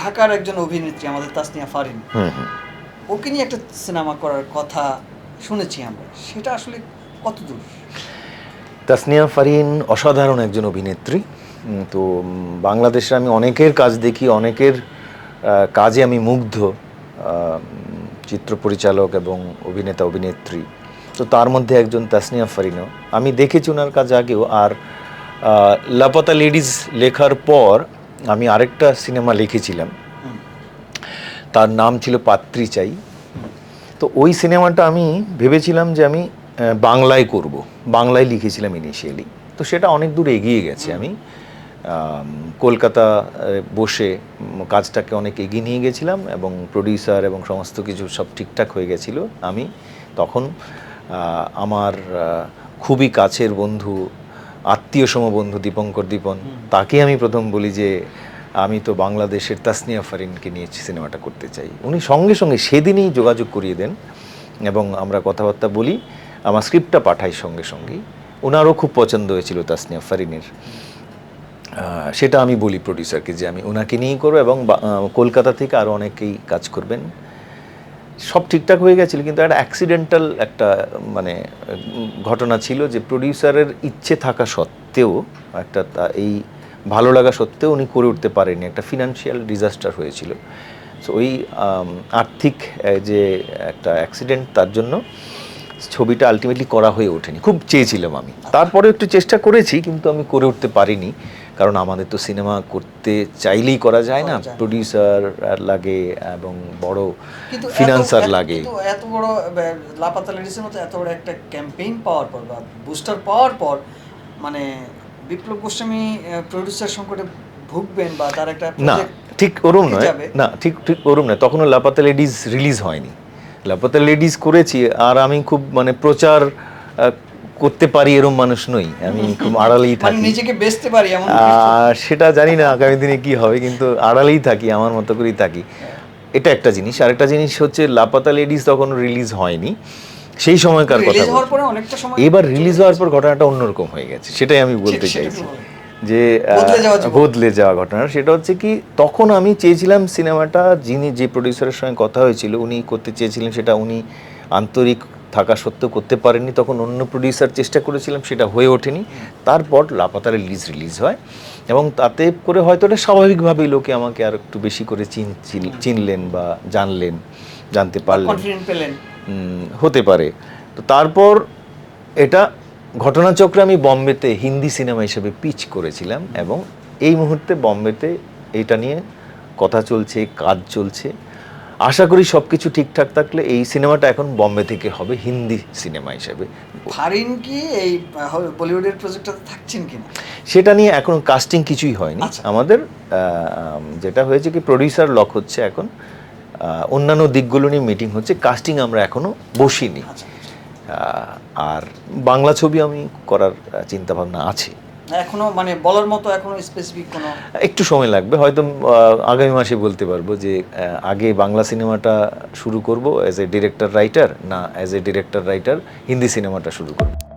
ঢাকার একজন অভিনেত্রী আমাদের তাসনিয়া ফারিন। হুম হুম। ওকে নিয়ে একটা সিনেমা করার কথা শুনেছি আমরা। সেটা আসলে কত দূর তাসনিয়া ফারিন অসাধারণ একজন অভিনেত্রী। তো উম, বাংলাদেশে আমি অনেকের কাজ দেখি অনেকের কাজে আমি মুগ্ধ চিত্র পরিচালক এবং অভিনেতা অভিনেত্রী। তো তার মধ্যে একজন তাসনিয়া ফারিনও। আমি দেখেছি ওনার কাজ আগেও আর লাপাতা লেডিজ লেখার পর আমি আরেকটা সিনেমা লিখেছিলাম। তার নাম ছিল পাত্রী চাই। তো ওই সিনেমাটা আমি ভেবেছিলাম যে আমি বাংলায় করব। বাংলায় লিখেছিলাম ইনিশিয়ালি তো সেটা অনেক দূর এগিয়ে গেছে আমি। কলকাতা বসে কাজটাকে অনেক এগিয়ে নিয়ে গেছিলাম এবং প্রডিউসার এবং সমস্ত কিছু সব ঠিকঠাক হয়ে গেছিল আমি। তখন আমার খুবই কাছের বন্ধু আত্মীয় সম বন্ধু দীপঙ্কর দীপন তাকে আমি প্রথম বলি যে আমি তো বাংলাদেশের তাসনিয়া ফারিনকে নিয়ে সিনেমাটা করতে চাই। উনি সঙ্গে সঙ্গে সেদিনই যোগাযোগ করিয়ে দেন এবং আমরা কথাবার্তা বলি আমার স্ক্রিপ্টটা পাঠাই সঙ্গে সঙ্গেই। ওনারও খুব পছন্দ হয়েছিল তাসনিয়া ফারিনের। সেটা আমি বলি প্রডিউসারকে যে আমি ওনাকে নিয়েই করব এবং কলকাতা থেকে আরও অনেকেই কাজ করবেন। সব ঠিকঠাক হয়ে গেছিল, কিন্তু একটা অ্যাক্সিডেন্টাল একটা মানে ঘটনা ছিল যে প্রডিউসারের ইচ্ছে থাকা সত্ত্বেও, একটা এই ভালো লাগা সত্ত্বেও উনি করে উঠতে পারেনি একটা ফিনান্সিয়াল ডিজাস্টার হয়েছিল। সো ওই আর্থিক যে একটা অ্যাক্সিডেন্ট তার জন্য ছবিটা আলটিমেটলি করা হয়ে ওঠেনি। খুব চেয়েছিলাম আমি। তারপরে একটু চেষ্টা করেছি, কিন্তু আমি করে উঠতে পারিনি। কারণ আমাদের তো সিনেমা করতে চাইলেই করা যায় না প্রডিউসার লাগে এবং বড় ফিনান্সার লাগে। এত বড় লাপাতা লেডিসের মতো এত বড় একটা ক্যাম্পেইন পাওয়ার পর বা বুস্টার পাওয়ার পর মানে বিপ্লব গোস্বামী প্রডিউসার সংকটে ভুগবেন বা তার একটা না ঠিক ওরম নয়। না ঠিক ঠিক ওরম নয়। তখনও লাপাতা লেডিস রিলিজ হয়নি। লাপাতা লেডিস করেছি আর আমি খুব মানে প্রচার করতে পারি এরম মানুষ নই। আমি খুব আড়ালেই মানে থাকি। নিজেকে বেচতে পারি সেটা জানি না আগামী দিনে কি হবে কিন্তু আড়ালেই থাকি আমার মতো করেই থাকি। এটা একটা জিনিস। আরেকটা জিনিস হচ্ছে লাপাতা লেডিস তখন রিলিজ হয়নি। সেই সময়কার কথা এবার রিলিজ হওয়ার পর ঘটনাটা অন্যরকম হয়ে গেছে সেটাই আমি বলতে চাইছি। যে। বদলে যাওয়া ঘটনা। সেটা হচ্ছে কি তখন আমি চেয়েছিলাম সিনেমাটা যিনি যে প্রডিউসারের সঙ্গে কথা হয়েছিল উনি করতে চেয়েছিলেন সেটা উনি আন্তরিক থাকা সত্ত্বেও করতে পারেননি তখন অন্য প্রডিউসার চেষ্টা করেছিলাম সেটা হয়ে ওঠেনি। তারপর লাপাতার রিলিজ রিলিজ হয় এবং তাতে করে হয়তো এটা স্বাভাবিকভাবেই লোকে আমাকে আর একটু বেশি করে চিন চিন- চিনলেন বা জানলেন জানতে পারলেন। হতে পারে। তো তারপর এটা ঘটনাচক্রে আমি বম্বেতে হিন্দি সিনেমা হিসেবে পিচ করেছিলাম এবং এই মুহূর্তে বম্বেতে এটা নিয়ে কথা চলছে কাজ চলছে। আশা করি সব কিছু ঠিকঠাক থাকলে এই সিনেমাটা এখন বম্বে থেকে হবে হিন্দি সিনেমা হিসেবে। ফারিন কি এই বলিউডের প্রজেক্টটাতে থাকছেন কিনা? সেটা নিয়ে এখন কাস্টিং কিছুই হয়নি। আচ্ছা। আমাদের যেটা হয়েছে কি প্রডিউসার লক হচ্ছে এখন। অন্যান্য দিকগুলো নিয়ে মিটিং হচ্ছে কাস্টিং আমরা এখনও বসিনি। আচ্ছা। আর বাংলা ছবি আমি করার চিন্তাভাবনা আছে। এখনও মানে বলার মতো এখনও স্পেসিফিক কোনো একটু সময় লাগবে, হয়তো আগামী মাসে বলতে পারব যে আগে বাংলা সিনেমাটা শুরু করব অ্যাজ এ ডিরেক্টর রাইটার না as a director writer Hindi সিনেমাটা শুরু করব।